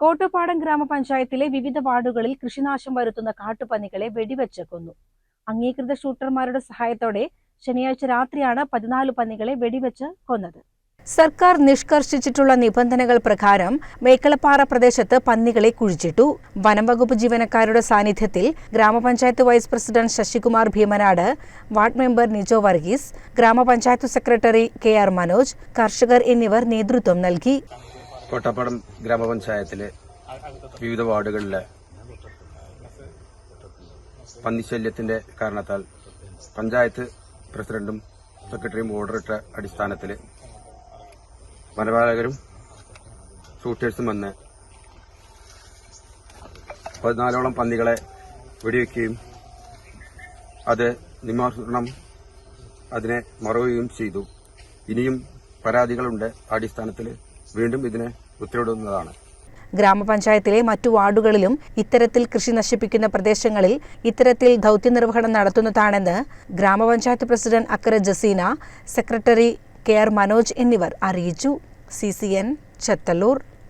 കോട്ടുപാടം ഗ്രാമപഞ്ചായത്തിലെ വിവിധ വാർഡുകളിൽ കൃഷിനാശം വരുത്തുന്ന കാട്ടുപന്നികളെ വെടിവെച്ച് കൊന്നു. അംഗീകൃത ഷൂട്ടർമാരുടെ സഹായത്തോടെ ശനിയാഴ്ച രാത്രിയാണ് പതിനാല് പന്നികളെ വെടിവെച്ച് കൊന്നത്. സർക്കാർ നിഷ്കർഷിച്ചിട്ടുള്ള നിബന്ധനകൾ പ്രകാരം മേക്കളപ്പാറ പ്രദേശത്ത് പന്നികളെ കുഴിച്ചിട്ടു. വനംവകുപ്പ് ജീവനക്കാരുടെ സാന്നിധ്യത്തിൽ ഗ്രാമപഞ്ചായത്ത് vice president Sasikumar Bheemanad ward member Nijo Varghese ഗ്രാമപഞ്ചായത്ത് സെക്രട്ടറി കെ ആർ മനോജ് കർഷകർ എന്നിവർ നേതൃത്വം നൽകി. കോട്ടപ്പടം ഗ്രാമപഞ്ചായത്തിലെ വിവിധ വാർഡുകളിലെ പന്നിശല്യത്തിന്റെ കാരണത്താൽ പഞ്ചായത്ത് പ്രസിഡന്റും സെക്രട്ടറിയും ഓർഡറിട്ട അടിസ്ഥാനത്തിൽ വനപാലകരും ഷൂട്ടേഴ്സും വന്ന് പതിനാലോളം പന്നികളെ വെടിവെക്കുകയും അത് നിമാസണം അതിനെ മറവുകയും ചെയ്തു. ഇനിയും പരാതികളുണ്ട്. അടിസ്ഥാനത്തിൽ വീണ്ടും ഇതിനെ ഉത്തരവിടുന്നതാണ് ഗ്രാമപഞ്ചായത്തിലെ മറ്റു വാർഡുകളിലും ഇത്തരത്തിൽ കൃഷി നശിപ്പിക്കുന്ന പ്രദേശങ്ങളിൽ ഇത്തരത്തിൽ ദൌത്യനിർവഹണം നടത്തുന്നതാണെന്ന് ഗ്രാമപഞ്ചായത്ത് president Akkara Jaseena secretary K R Manoj എന്നിവർ അറിയിച്ചു. C C N Chethallur.